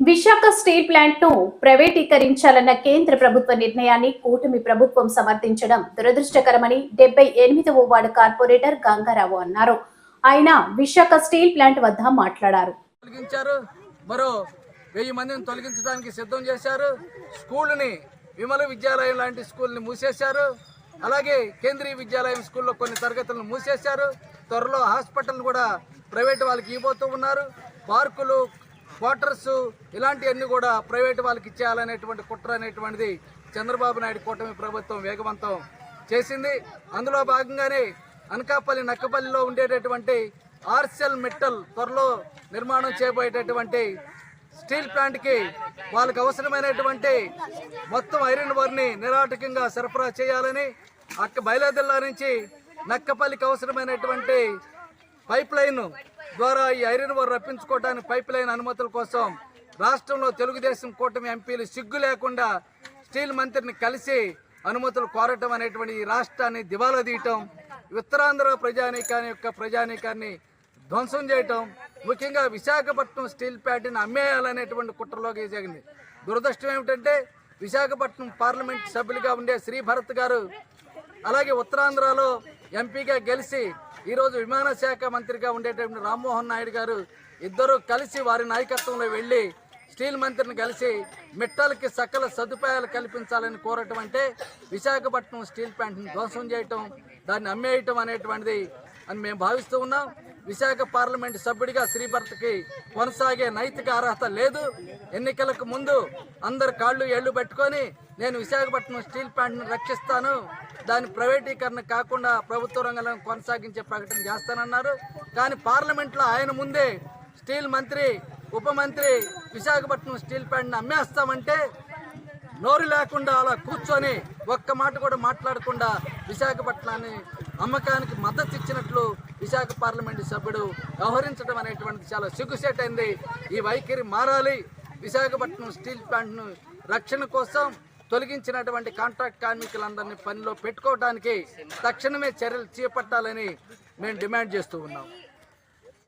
Visakha steel ప్లాంట్ను ప్రైవేటీకరించాలన్న కేంద్ర ప్రభుత్వ నిర్ణయాన్ని కూటమి ప్రభుత్వం సమర్థించడం దురదృష్టకరమని డెబ్బై ఎనిమిదవ వార్డు కార్పొరేటర్ గంగారావు అన్నారు. ఆయన విశాఖ స్టీల్ ప్లాంట్ వద్ద మాట్లాడారు. తొలగించారు. మరో వెయ్యి మందిని తొలగించడానికి సిద్ధం చేశారు. స్కూల్ని విమల విద్యాలయం లాంటి స్కూల్ని మూసేశారు. అలాగే కేంద్రీయ విద్యాలయం స్కూల్లో కొన్ని తరగతులను మూసేశారు. త్వరలో హాస్పిటల్ కూడా ప్రైవేట్ వాళ్ళకి ఇవ్వబోతూ ఉన్నారు. పార్కులు క్వార్టర్స్ ఇలాంటివన్నీ కూడా ప్రైవేట్ వాళ్ళకి ఇచ్చేయాలనేటువంటి కుట్ర అనేటువంటిది చంద్రబాబు నాయుడు కూటమి ప్రభుత్వం వేగవంతం చేసింది. అందులో భాగంగానే అనకాపల్లి నక్కపల్లిలో ఉండేటటువంటి ఆర్సెల్ మెట్టల్ త్వరలో నిర్మాణం చేయబోయేటటువంటి స్టీల్ ప్లాంట్కి వాళ్ళకి అవసరమైనటువంటి మొత్తం ఐరన్ వర్ని నిరాటకంగా సరఫరా చేయాలని అక్క బయలుదేరిలా నుంచి నక్కపల్లికి అవసరమైనటువంటి పైప్ లైన్ ద్వారా ఈ ఐరన్ వారు రప్పించుకోవడానికి పైప్ లైన్ అనుమతుల కోసం రాష్ట్రంలో తెలుగుదేశం కూటమి ఎంపీలు సిగ్గు లేకుండా స్టీల్ మంత్రిని కలిసి అనుమతులు కోరటం అనేటువంటి ఈ రాష్ట్రాన్ని దివాలా తీయటం ఉత్తరాంధ్ర ప్రజానీకాన్ని యొక్క ప్రజానీకాన్ని ధ్వంసం చేయటం ముఖ్యంగా విశాఖపట్నం స్టీల్ ప్యాడ్ని అమ్మేయాలనేటువంటి కుట్రలోకి జరిగింది దురదృష్టం ఏమిటంటే విశాఖపట్నం పార్లమెంట్ సభ్యులుగా ఉండే శ్రీ భరత్ గారు అలాగే ఉత్తరాంధ్రలో ఎంపీగా గెలిచి ఈరోజు విమాన శాఖ మంత్రిగా ఉండేటటువంటి రామ్మోహన్ నాయుడు గారు ఇద్దరు కలిసి వారి నాయకత్వంలో వెళ్ళి స్టీల్ మంత్రిని కలిసి మిట్టలకి సకల సదుపాయాలు కల్పించాలని కోరటం అంటే విశాఖపట్నం స్టీల్ ప్లాంట్ని ధ్వంసం చేయటం దాన్ని అమ్మేయటం అనేటువంటిది అని మేము భావిస్తూ ఉన్నాం. విశాఖ పార్లమెంట్ సభ్యుడిగా శ్రీభర్తకి కొనసాగే నైతిక అర్హత లేదు. ఎన్నికలకు ముందు అందరు కాళ్ళు ఏళ్ళు పెట్టుకొని నేను విశాఖపట్నం స్టీల్ ప్లాంట్ను రక్షిస్తాను. దాని ప్రైవేటీకరణ కాకుండా ప్రభుత్వ రంగంలో కొనసాగించే ప్రకటన చేస్తానన్నారు. కానీ పార్లమెంట్లో ఆయన ముందే స్టీల్ మంత్రి ఉప మంత్రి విశాఖపట్నం స్టీల్ ప్లాంట్ని అమ్మేస్తామంటే నోరు లేకుండా అలా కూర్చొని ఒక్క మాట కూడా మాట్లాడకుండా విశాఖపట్నాన్ని అమ్మకానికి మద్దతు ఇచ్చినట్లు విశాఖ పార్లమెంటు సభ్యుడు వ్యవహరించడం అనేటువంటిది చాలా సిగ్గుసేటైంది ఈ వైఖరి మారాలి. విశాఖపట్నం స్టీల్ ప్లాంట్ను రక్షణ కోసం తొలగించినటువంటి కాంట్రాక్ట్ కార్మికులందరినీ పనిలో పెట్టుకోవడానికి తక్షణమే చర్యలు చేపట్టాలని మేము డిమాండ్ చేస్తూ ఉన్నాం.